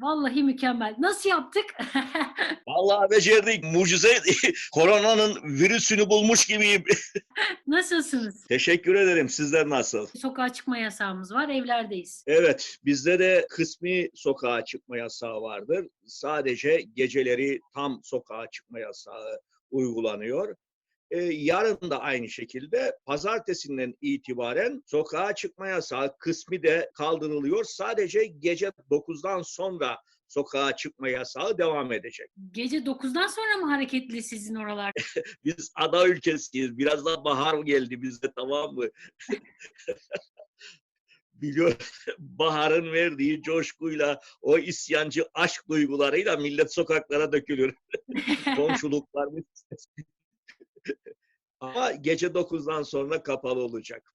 Vallahi mükemmel. Nasıl yaptık? Vallahi becerdik. Mucize koronanın virüsünü bulmuş gibiyim. Nasılsınız? Teşekkür ederim. Sizler nasıl? Sokağa çıkma yasağımız var, evlerdeyiz. Evet, bizde de kısmi sokağa çıkma yasağı vardır. Sadece geceleri tam sokağa çıkma yasağı uygulanıyor. Ee, yarın da aynı şekilde pazartesinden itibaren sokağa çıkma yasağı kısmi de kaldırılıyor. Sadece gece 9'dan sonra sokağa çıkma yasağı devam edecek. Gece 9'dan sonra mı hareketli sizin oralar? Biz ada ülkesiyiz. Biraz da bahar geldi bizde tamam mı? Biliyor, baharın verdiği coşkuyla, o isyancı aşk duygularıyla millet sokaklara dökülür. Komşuluklar. Ama gece 9'dan sonra kapalı olacak.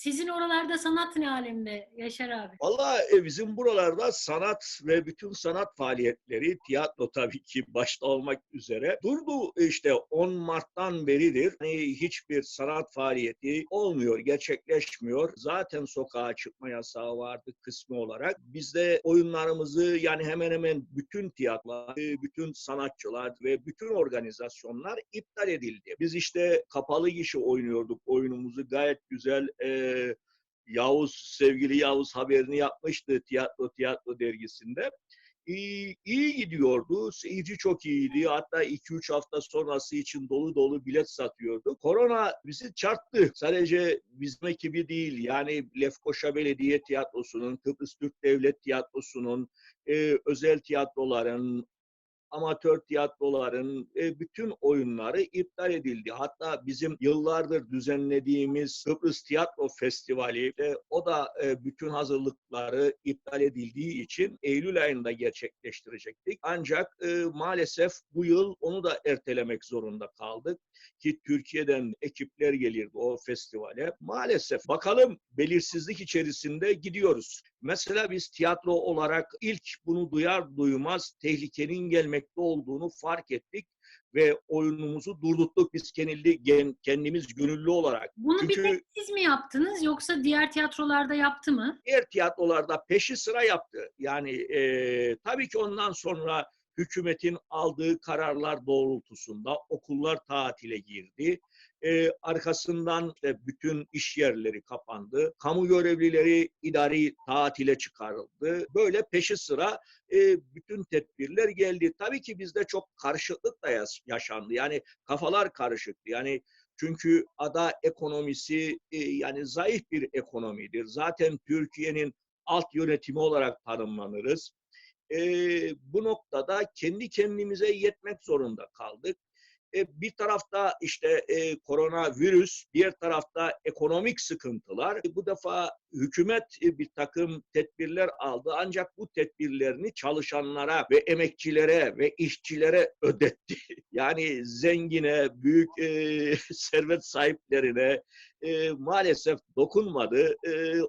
Sizin oralarda sanat ne alemde Yaşar abi? Vallahi e, bizim buralarda sanat ve bütün sanat faaliyetleri, tiyatro tabii ki başta olmak üzere durdu işte 10 Mart'tan beridir. Hani hiçbir sanat faaliyeti olmuyor, gerçekleşmiyor. Zaten sokağa çıkma yasağı vardı kısmı olarak. Biz de oyunlarımızı yani hemen hemen bütün tiyatrolar, bütün sanatçılar ve bütün organizasyonlar iptal edildi. Biz işte kapalı gişe oynuyorduk oyunumuzu gayet güzel e, Yavuz, sevgili Yavuz haberini yapmıştı Tiyatro Tiyatro dergisinde. İyi, iyi gidiyordu. Seyirci çok iyiydi. Hatta 2-3 hafta sonrası için dolu dolu bilet satıyordu. Korona bizi çarptı. Sadece bizim ekibi değil. Yani Lefkoşa Belediye Tiyatrosu'nun, Kıbrıs Türk Devlet Tiyatrosu'nun, e, özel tiyatroların, amatör tiyatroların e, bütün oyunları iptal edildi. Hatta bizim yıllardır düzenlediğimiz Kıbrıs Tiyatro Festivali e, o da e, bütün hazırlıkları iptal edildiği için Eylül ayında gerçekleştirecektik. Ancak e, maalesef bu yıl onu da ertelemek zorunda kaldık ki Türkiye'den ekipler gelirdi o festivale. Maalesef bakalım belirsizlik içerisinde gidiyoruz. Mesela biz tiyatro olarak ilk bunu duyar duymaz tehlikenin gelmekte olduğunu fark ettik ve oyunumuzu durdurttuk biz kendi, kendimiz gönüllü olarak. Bunu bir Çünkü- tek siz mi yaptınız yoksa diğer tiyatrolarda yaptı mı? diğer tiyatrolarda peşi sıra yaptı. Yani e, tabii ki ondan sonra hükümetin aldığı kararlar doğrultusunda okullar tatile girdi. E, arkasından işte bütün iş yerleri kapandı. Kamu görevlileri idari tatile çıkarıldı. Böyle peşi sıra e, bütün tedbirler geldi. Tabii ki bizde çok karışıklık da yaşandı. Yani kafalar karışıktı. Yani çünkü ada ekonomisi e, yani zayıf bir ekonomidir. Zaten Türkiye'nin alt yönetimi olarak tanımlanırız. Bu noktada kendi kendimize yetmek zorunda kaldık. E, bir tarafta işte e, koronavirüs, diğer tarafta ekonomik sıkıntılar. E, bu defa hükümet e, bir takım tedbirler aldı ancak bu tedbirlerini çalışanlara ve emekçilere ve işçilere ödetti. Yani zengine, büyük servet sahiplerine maalesef dokunmadı.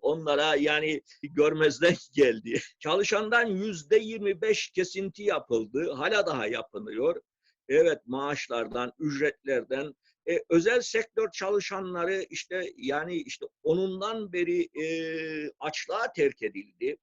Onlara yani görmezden geldi. Çalışandan yüzde 25 kesinti yapıldı. Hala daha yapılıyor. Evet maaşlardan, ücretlerden. E, özel sektör çalışanları işte yani işte onundan beri e, açlığa terk edildi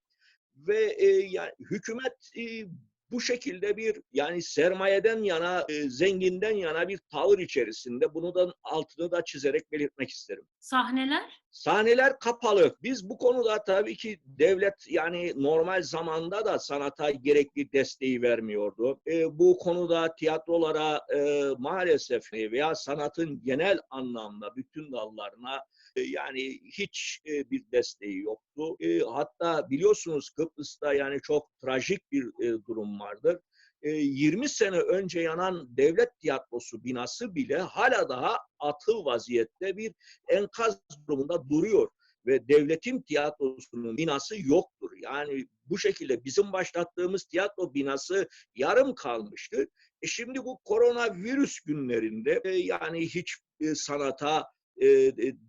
ve e, yani hükümet e, bu şekilde bir yani sermayeden yana, e, zenginden yana bir tavır içerisinde. Bunu da altını da çizerek belirtmek isterim. Sahneler? Sahneler kapalı. Biz bu konuda tabii ki devlet yani normal zamanda da sanata gerekli desteği vermiyordu. E, bu konuda tiyatrolara e, maalesef veya sanatın genel anlamda bütün dallarına yani hiç e, bir desteği yoktu. E, hatta biliyorsunuz Kıbrıs'ta yani çok trajik bir e, durum vardır. E, 20 sene önce yanan devlet tiyatrosu binası bile hala daha atıl vaziyette bir enkaz durumunda duruyor ve devletin tiyatrosunun binası yoktur. Yani bu şekilde bizim başlattığımız tiyatro binası yarım kalmıştı. E şimdi bu koronavirüs günlerinde e, yani hiç sanata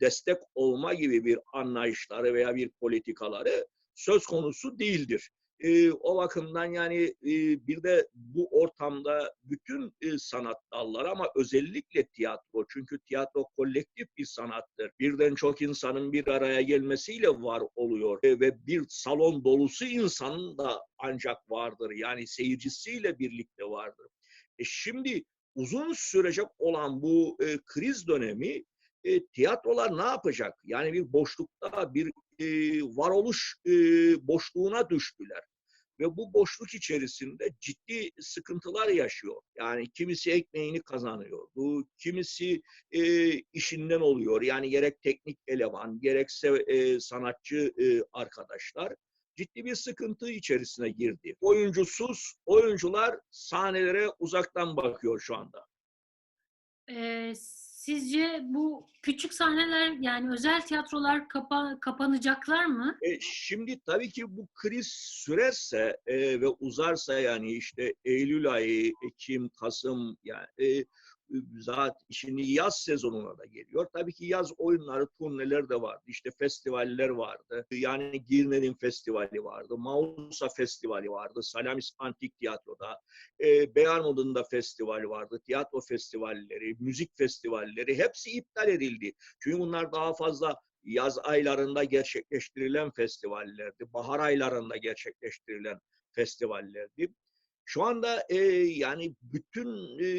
destek olma gibi bir anlayışları veya bir politikaları söz konusu değildir. E, o bakımdan yani e, bir de bu ortamda bütün e, sanat dalları ama özellikle tiyatro çünkü tiyatro kolektif bir sanattır. Birden çok insanın bir araya gelmesiyle var oluyor E, ve bir salon dolusu insanın da ancak vardır. Yani seyircisiyle birlikte vardır. E, şimdi uzun sürecek olan bu e, kriz dönemi e, tiyatrolar ne yapacak? Yani bir boşlukta bir e, varoluş e, boşluğuna düştüler. Ve bu boşluk içerisinde ciddi sıkıntılar yaşıyor. Yani kimisi ekmeğini kazanıyor, bu kimisi e, işinden oluyor. Yani gerek teknik eleman, gerekse e, sanatçı e, arkadaşlar ciddi bir sıkıntı içerisine girdi. Oyuncusuz oyuncular sahnelere uzaktan bakıyor şu anda. Ee, sizce bu küçük sahneler yani özel tiyatrolar kapa- kapanacaklar mı? E, şimdi tabii ki bu kriz sürerse e, ve uzarsa yani işte Eylül ayı, Ekim, Kasım yani e, zaten şimdi yaz sezonuna da geliyor. Tabii ki yaz oyunları, turneler de vardı. İşte festivaller vardı. Yani Girne'nin festivali vardı. Mausa festivali vardı. Salamis Antik Tiyatro'da. E, Beyarmud'un da festivali vardı. Tiyatro festivalleri, müzik festivalleri hepsi iptal edildi. Çünkü bunlar daha fazla yaz aylarında gerçekleştirilen festivallerdi. Bahar aylarında gerçekleştirilen festivallerdi. Şu anda e, yani bütün e,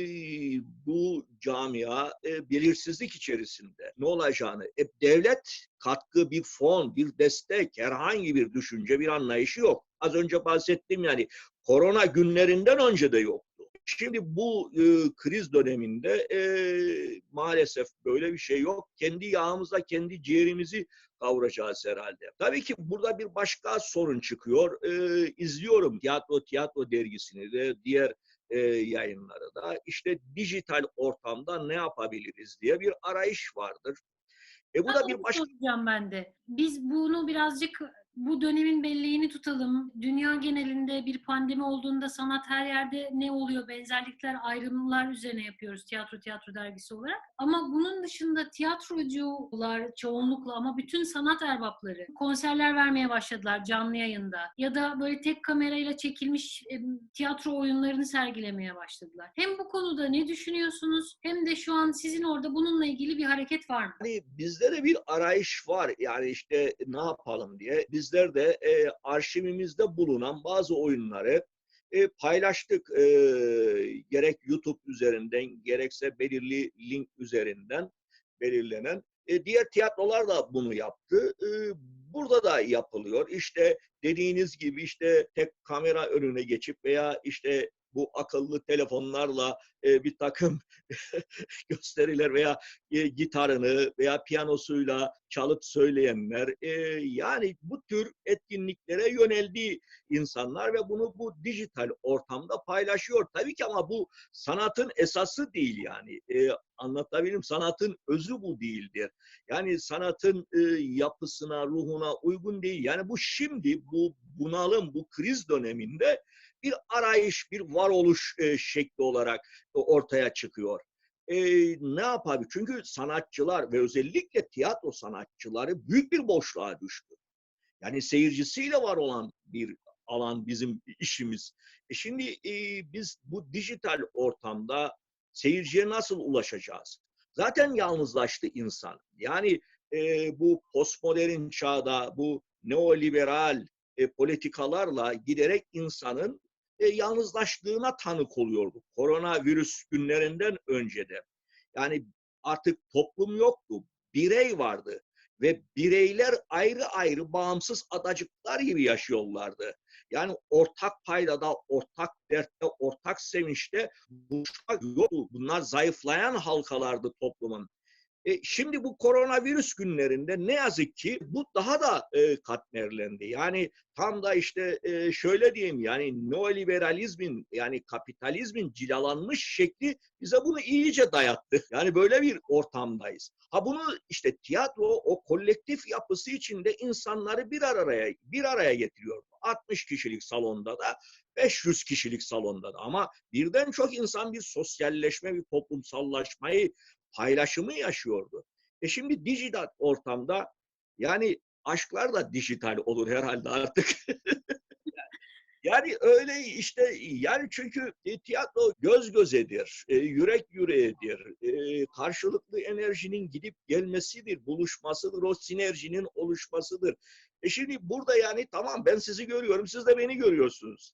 bu camia e, belirsizlik içerisinde ne olacağını, e, devlet katkı, bir fon, bir destek, herhangi bir düşünce, bir anlayışı yok. Az önce bahsettim yani korona günlerinden önce de yoktu. Şimdi bu e, kriz döneminde e, maalesef böyle bir şey yok. Kendi yağımızla kendi ciğerimizi kavuracağız herhalde. Tabii ki burada bir başka sorun çıkıyor. E, izliyorum tiyatro tiyatro dergisini de diğer e, yayınları da. İşte dijital ortamda ne yapabiliriz diye bir arayış vardır. E bu Ben da bir başka soracağım ben de. Biz bunu birazcık bu dönemin belleğini tutalım. Dünya genelinde bir pandemi olduğunda sanat her yerde ne oluyor? Benzerlikler, ayrımlar üzerine yapıyoruz tiyatro tiyatro dergisi olarak. Ama bunun dışında tiyatrocular çoğunlukla ama bütün sanat erbapları konserler vermeye başladılar canlı yayında. Ya da böyle tek kamerayla çekilmiş e, tiyatro oyunlarını sergilemeye başladılar. Hem bu konuda ne düşünüyorsunuz hem de şu an sizin orada bununla ilgili bir hareket var mı? hani bizde de bir arayış var. Yani işte ne yapalım diye. Bizler de e, arşivimizde bulunan bazı oyunları e, paylaştık. E, gerek YouTube üzerinden gerekse belirli link üzerinden belirlenen. E, diğer tiyatrolar da bunu yaptı. E, burada da yapılıyor. İşte dediğiniz gibi işte tek kamera önüne geçip veya işte bu akıllı telefonlarla e, bir takım gösteriler veya e, gitarını veya piyanosuyla çalıp söyleyenler e, yani bu tür etkinliklere yöneldi insanlar ve bunu bu dijital ortamda paylaşıyor. Tabii ki ama bu sanatın esası değil yani. E, anlatabilirim sanatın özü bu değildir. Yani sanatın e, yapısına, ruhuna uygun değil. Yani bu şimdi bu bunalım, bu kriz döneminde bir arayış, bir varoluş e, şekli olarak ortaya çıkıyor. E, ne yapabilir? Çünkü sanatçılar ve özellikle tiyatro sanatçıları büyük bir boşluğa düştü. Yani seyircisiyle var olan bir alan bizim işimiz. E şimdi e, biz bu dijital ortamda seyirciye nasıl ulaşacağız? Zaten yalnızlaştı insan. Yani e, bu postmodern çağda bu neoliberal e, politikalarla giderek insanın e, yalnızlaştığına tanık oluyorduk. Koronavirüs günlerinden önce de. Yani artık toplum yoktu. Birey vardı. Ve bireyler ayrı ayrı bağımsız adacıklar gibi yaşıyorlardı. Yani ortak paydada, ortak dertte, ortak sevinçte buluşmak yoktu. Bunlar zayıflayan halkalardı toplumun. E, şimdi bu koronavirüs günlerinde ne yazık ki bu daha da e, katmerlendi. Yani tam da işte e, şöyle diyeyim yani neoliberalizmin yani kapitalizmin cilalanmış şekli bize bunu iyice dayattı. Yani böyle bir ortamdayız. Ha bunu işte tiyatro o kolektif yapısı içinde insanları bir araya bir araya getiriyor. 60 kişilik salonda da 500 kişilik salonda da ama birden çok insan bir sosyalleşme, bir toplumsallaşmayı paylaşımı yaşıyordu. E şimdi dijital ortamda yani aşklar da dijital olur herhalde artık. Yani öyle işte yani çünkü e, tiyatro göz gözedir, e, yürek yüreğedir, e, karşılıklı enerjinin gidip gelmesidir, buluşmasıdır, o sinerjinin oluşmasıdır. E şimdi burada yani tamam ben sizi görüyorum, siz de beni görüyorsunuz.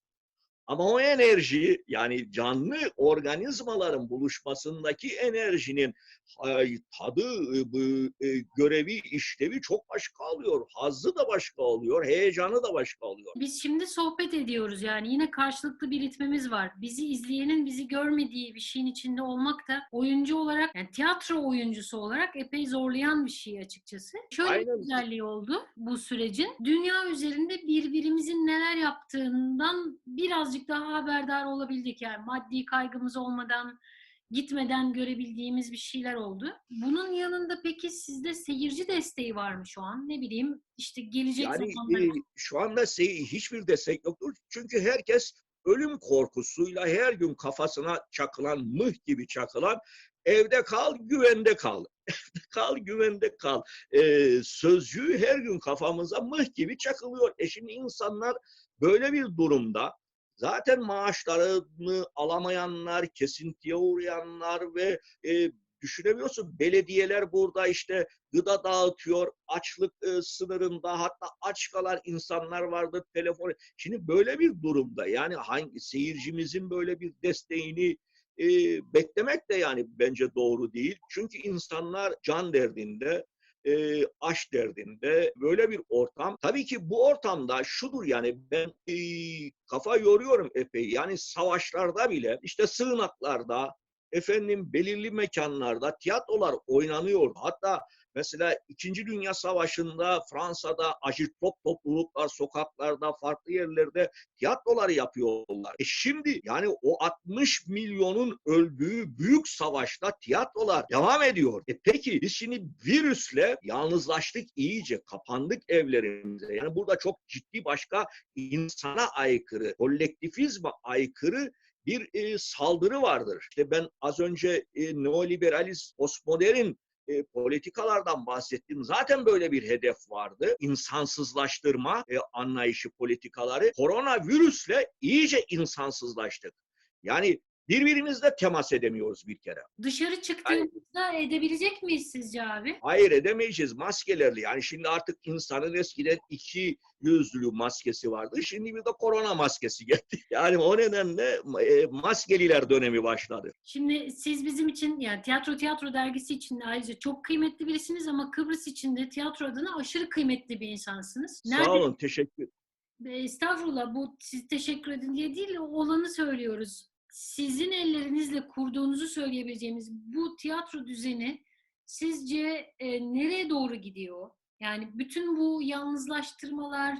Ama o enerji yani canlı organizmaların buluşmasındaki enerjinin ay, tadı, e, e, görevi, işlevi çok başka oluyor. Hazzı da başka oluyor, heyecanı da başka oluyor. Biz şimdi sohbet ediyoruz yani yine karşılıklı bir ritmimiz var. Bizi izleyenin bizi görmediği bir şeyin içinde olmak da oyuncu olarak yani tiyatro oyuncusu olarak epey zorlayan bir şey açıkçası. Şöyle bir Aynen. güzelliği oldu bu sürecin. Dünya üzerinde birbirimizin neler yaptığından birazcık daha haberdar olabildik. Yani maddi kaygımız olmadan gitmeden görebildiğimiz bir şeyler oldu. Bunun yanında peki sizde seyirci desteği var mı şu an? Ne bileyim işte gelecek Yani zamanlarda e, şu anda se- hiçbir destek yoktur. Çünkü herkes ölüm korkusuyla her gün kafasına çakılan, mıh gibi çakılan evde kal, güvende kal. Evde kal, güvende kal. E, sözcüğü her gün kafamıza mıh gibi çakılıyor. E şimdi insanlar böyle bir durumda zaten maaşlarını alamayanlar, kesintiye uğrayanlar ve e, düşünebiliyorsun belediyeler burada işte gıda dağıtıyor, açlık e, sınırında hatta aç kalan insanlar vardı telefon. Şimdi böyle bir durumda yani hangi seyircimizin böyle bir desteğini e, beklemek de yani bence doğru değil. Çünkü insanlar can derdinde, e, aş derdinde böyle bir ortam. Tabii ki bu ortamda şudur yani ben e, kafa yoruyorum epey. Yani savaşlarda bile işte sığınaklarda, efendim belirli mekanlarda tiyatrolar oynanıyor. Hatta mesela İkinci Dünya Savaşı'nda Fransa'da ajitrop topluluklar sokaklarda farklı yerlerde tiyatrolar yapıyorlar. E şimdi yani o 60 milyonun öldüğü büyük savaşta tiyatrolar devam ediyor. E peki biz şimdi virüsle yalnızlaştık iyice, kapandık evlerimize. Yani burada çok ciddi başka insana aykırı, kolektifizme aykırı bir e, saldırı vardır. İşte ben az önce e, neoliberalizm, postmodern e, politikalardan bahsettim. Zaten böyle bir hedef vardı. İnsansızlaştırma e, anlayışı politikaları. Koronavirüsle iyice insansızlaştık. Yani birbirimizle temas edemiyoruz bir kere. Dışarı çıktığımızda edebilecek miyiz sizce abi? Hayır edemeyeceğiz maskelerle. Yani şimdi artık insanın eskiden iki yüzlü maskesi vardı. Şimdi bir de korona maskesi geldi. Yani o nedenle e, maskeliler dönemi başladı. Şimdi siz bizim için yani Tiyatro Tiyatro dergisi için ayrıca çok kıymetli birisiniz ama Kıbrıs için de tiyatro adına aşırı kıymetli bir insansınız. Sağ olun, teşekkür Estağfurullah bu siz teşekkür edin diye değil olanı söylüyoruz. Sizin ellerinizle kurduğunuzu söyleyebileceğimiz bu tiyatro düzeni sizce e, nereye doğru gidiyor? Yani bütün bu yalnızlaştırmalar,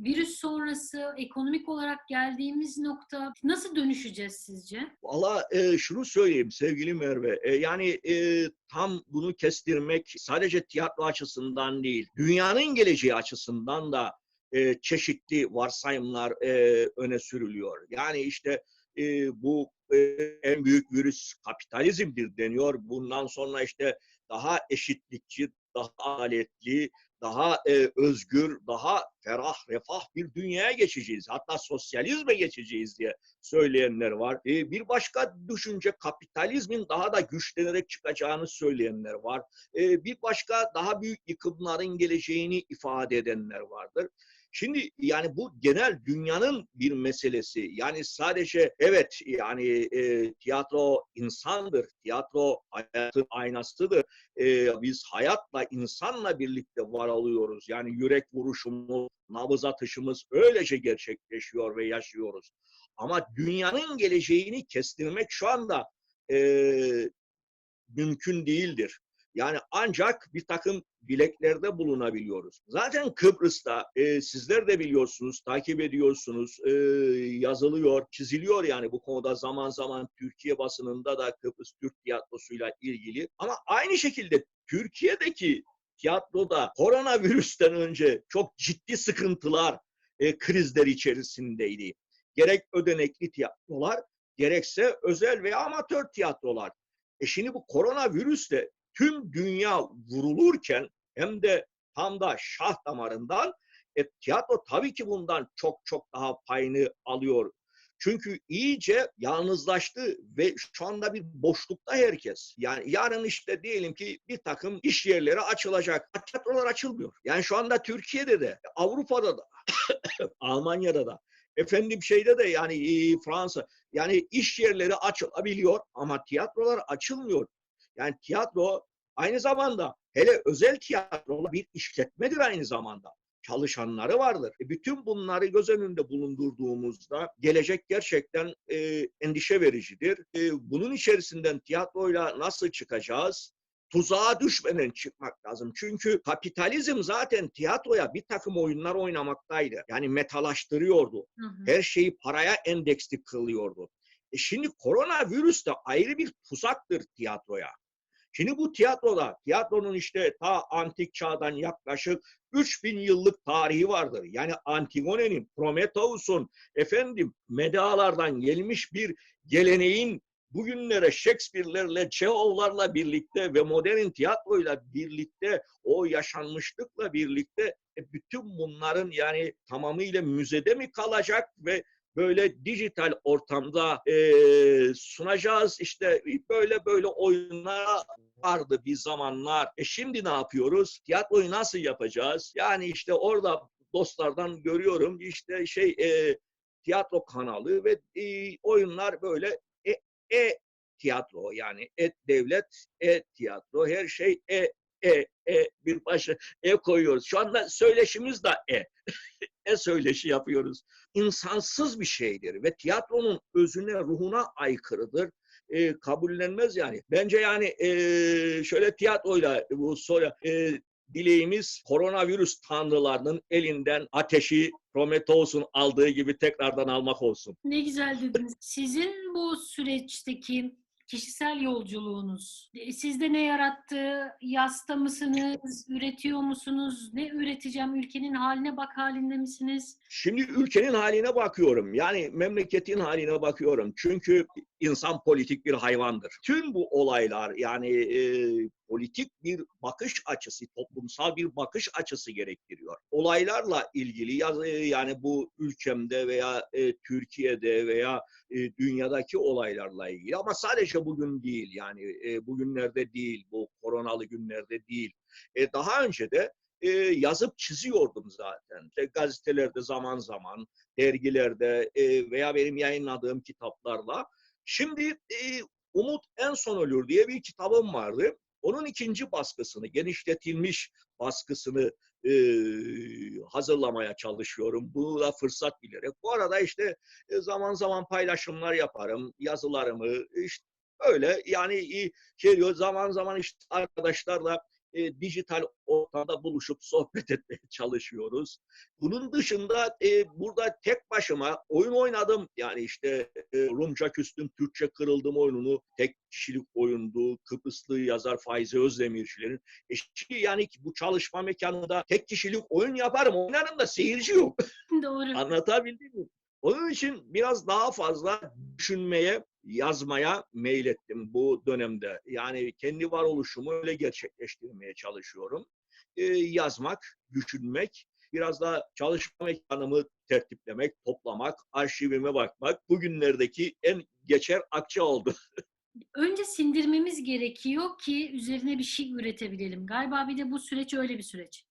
virüs sonrası ekonomik olarak geldiğimiz nokta nasıl dönüşeceğiz sizce? Valla e, şunu söyleyeyim sevgili Merve. E, yani e, tam bunu kestirmek sadece tiyatro açısından değil, dünyanın geleceği açısından da e, çeşitli varsayımlar e, öne sürülüyor. Yani işte e, bu e, en büyük virüs kapitalizmdir deniyor. Bundan sonra işte daha eşitlikçi, daha adaletli, daha e, özgür, daha ferah, refah bir dünyaya geçeceğiz. Hatta sosyalizme geçeceğiz diye söyleyenler var. E, bir başka düşünce kapitalizmin daha da güçlenerek çıkacağını söyleyenler var. E, bir başka daha büyük yıkımların geleceğini ifade edenler vardır. Şimdi yani bu genel dünyanın bir meselesi. Yani sadece evet yani e, tiyatro insandır, tiyatro hayatın aynasıdır. E, biz hayatla, insanla birlikte var oluyoruz. Yani yürek vuruşumuz, nabız atışımız öylece gerçekleşiyor ve yaşıyoruz. Ama dünyanın geleceğini kestirmek şu anda e, mümkün değildir. Yani ancak bir takım dileklerde bulunabiliyoruz. Zaten Kıbrıs'ta e, sizler de biliyorsunuz, takip ediyorsunuz, e, yazılıyor, çiziliyor yani bu konuda zaman zaman Türkiye basınında da Kıbrıs Türk tiyatrosuyla ilgili. Ama aynı şekilde Türkiye'deki tiyatroda koronavirüsten önce çok ciddi sıkıntılar, e, krizler içerisindeydi. Gerek ödenekli tiyatrolar, gerekse özel veya amatör tiyatrolar. E şimdi bu koronavirüsle tüm dünya vurulurken hem de tam da şah damarından E, tiyatro tabii ki bundan çok çok daha payını alıyor. Çünkü iyice yalnızlaştı ve şu anda bir boşlukta herkes. Yani yarın işte diyelim ki bir takım iş yerleri açılacak. Tiyatrolar açılmıyor. Yani şu anda Türkiye'de de, Avrupa'da da, Almanya'da da, efendim şeyde de yani e, Fransa, yani iş yerleri açılabiliyor ama tiyatrolar açılmıyor. Yani tiyatro aynı zamanda hele özel tiyatro bir işletmedir aynı zamanda çalışanları vardır. E bütün bunları göz önünde bulundurduğumuzda gelecek gerçekten e, endişe vericidir. E, bunun içerisinden tiyatroyla nasıl çıkacağız? Tuzağa düşmeden çıkmak lazım. Çünkü kapitalizm zaten tiyatroya bir takım oyunlar oynamaktaydı. Yani metalaştırıyordu. Hı hı. Her şeyi paraya endeksli kılıyordu. E şimdi koronavirüs de ayrı bir tuzaktır tiyatroya. Şimdi bu tiyatroda, tiyatronun işte ta antik çağdan yaklaşık 3000 yıllık tarihi vardır. Yani Antigone'nin, Prometheus'un, efendim Medalardan gelmiş bir geleneğin bugünlere Shakespeare'lerle, Çehovlarla birlikte ve modern tiyatroyla birlikte o yaşanmışlıkla birlikte e, bütün bunların yani tamamıyla müzede mi kalacak ve böyle dijital ortamda e, sunacağız işte böyle böyle oyunlar vardı bir zamanlar. E şimdi ne yapıyoruz? Tiyatroyu nasıl yapacağız? Yani işte orada dostlardan görüyorum işte şey e, tiyatro kanalı ve e, oyunlar böyle e, e tiyatro yani et devlet e tiyatro her şey e e e bir başa e koyuyoruz. Şu anda söyleşimiz de e. e söyleşi yapıyoruz. İnsansız bir şeydir ve tiyatronun özüne, ruhuna aykırıdır. E, kabullenmez yani. Bence yani e, şöyle tiyatroyla bu sonra e, dileğimiz koronavirüs tanrılarının elinden ateşi Prometheus'un aldığı gibi tekrardan almak olsun. Ne güzel dediniz. Sizin bu süreçteki kişisel yolculuğunuz, e, sizde ne yarattı? Yasta mısınız? Üretiyor musunuz? Ne üreteceğim? Ülkenin haline bak halinde misiniz? Şimdi ülkenin haline bakıyorum. Yani memleketin haline bakıyorum. Çünkü insan politik bir hayvandır. Tüm bu olaylar yani e, politik bir bakış açısı, toplumsal bir bakış açısı gerektiriyor. Olaylarla ilgili e, yani bu ülkemde veya e, Türkiye'de veya e, dünyadaki olaylarla ilgili ama sadece bugün değil yani e, bugünlerde değil, bu koronalı günlerde değil. E, daha önce de e, yazıp çiziyordum zaten. İşte gazetelerde zaman zaman, dergilerde e, veya benim yayınladığım kitaplarla. Şimdi e, Umut En Son Ölür diye bir kitabım vardı. Onun ikinci baskısını, genişletilmiş baskısını e, hazırlamaya çalışıyorum. Bunu da fırsat bilerek. Bu arada işte e, zaman zaman paylaşımlar yaparım, yazılarımı işte öyle yani şey diyor zaman zaman işte arkadaşlarla e, dijital ortamda buluşup sohbet etmeye çalışıyoruz. Bunun dışında e, burada tek başıma oyun oynadım. Yani işte e, Rumca küstüm, Türkçe kırıldım oyununu. Tek kişilik oyundu. Kıbrıslı yazar Faizi Özdemircilerin. E, şimdi yani bu çalışma mekanında tek kişilik oyun yaparım. Oynarım da seyirci yok. Doğru. Anlatabildim mi? Onun için biraz daha fazla düşünmeye, yazmaya meylettim bu dönemde. Yani kendi varoluşumu öyle gerçekleştirmeye çalışıyorum. Ee, yazmak, düşünmek, biraz da çalışma mekanımı tertiplemek, toplamak, arşivime bakmak bugünlerdeki en geçer akçe oldu. Önce sindirmemiz gerekiyor ki üzerine bir şey üretebilelim. Galiba bir de bu süreç öyle bir süreç.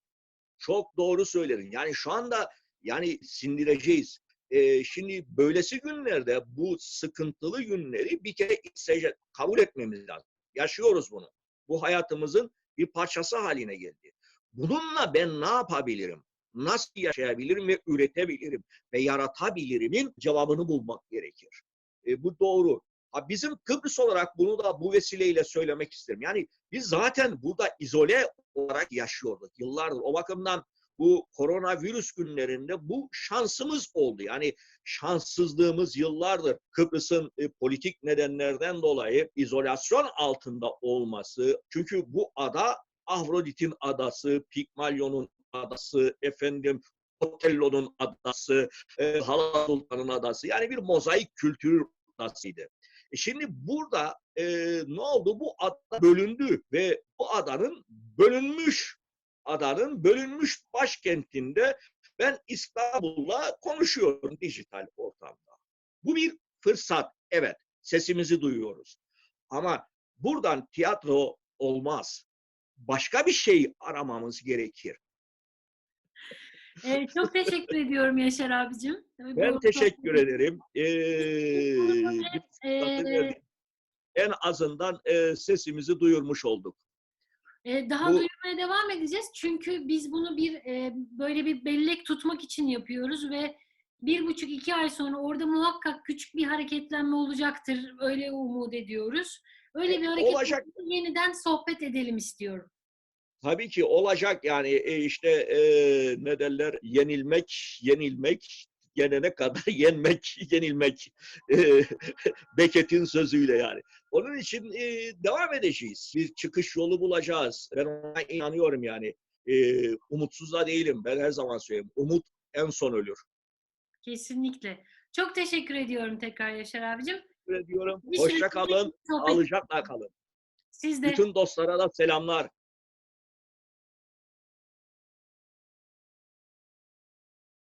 Çok doğru söyledin. Yani şu anda yani sindireceğiz. Ee, şimdi böylesi günlerde bu sıkıntılı günleri bir kere isteyece- kabul etmemiz lazım. Yaşıyoruz bunu. Bu hayatımızın bir parçası haline geldi. Bununla ben ne yapabilirim? Nasıl yaşayabilirim ve üretebilirim ve yaratabilirimin cevabını bulmak gerekir. E, bu doğru. Ha, bizim Kıbrıs olarak bunu da bu vesileyle söylemek isterim. Yani biz zaten burada izole olarak yaşıyorduk yıllardır. O bakımdan bu koronavirüs günlerinde bu şansımız oldu. Yani şanssızlığımız yıllardır Kıbrıs'ın e, politik nedenlerden dolayı izolasyon altında olması. Çünkü bu ada Afrodit'in adası, Pigmalion'un adası, efendim Otello'nun adası, e, Hala Sultan'ın adası. Yani bir mozaik kültür adasıydı. E şimdi burada e, ne oldu? Bu ada bölündü ve bu adanın bölünmüş adanın bölünmüş başkentinde Ben İstanbul'la konuşuyorum dijital ortamda. Bu bir fırsat. Evet, sesimizi duyuyoruz. Ama buradan tiyatro olmaz. Başka bir şey aramamız gerekir. Ee, çok teşekkür ediyorum Yaşar abicim. Ben Bu- teşekkür ederim. Ee, Ee, en azından e, sesimizi duyurmuş olduk. E, daha Bu- duyurmaya devam edeceğiz. Çünkü biz bunu bir e, böyle bir bellek tutmak için yapıyoruz ve bir buçuk iki ay sonra orada muhakkak küçük bir hareketlenme olacaktır. Öyle umut ediyoruz. Öyle bir hareket Olacak. yeniden sohbet edelim istiyorum. Tabii ki olacak yani e, işte e, ne derler yenilmek, yenilmek, yenene kadar yenmek, yenilmek. E, Becket'in sözüyle yani. Onun için e, devam edeceğiz. Bir çıkış yolu bulacağız. Ben ona inanıyorum yani. E, umutsuz da değilim. Ben her zaman söylüyorum. Umut en son ölür. Kesinlikle. Çok teşekkür ediyorum tekrar Yaşar abicim. Teşekkür ediyorum. Bir Hoşça kalın. Sağlıcakla kalın. Siz de Bütün dostlara da selamlar.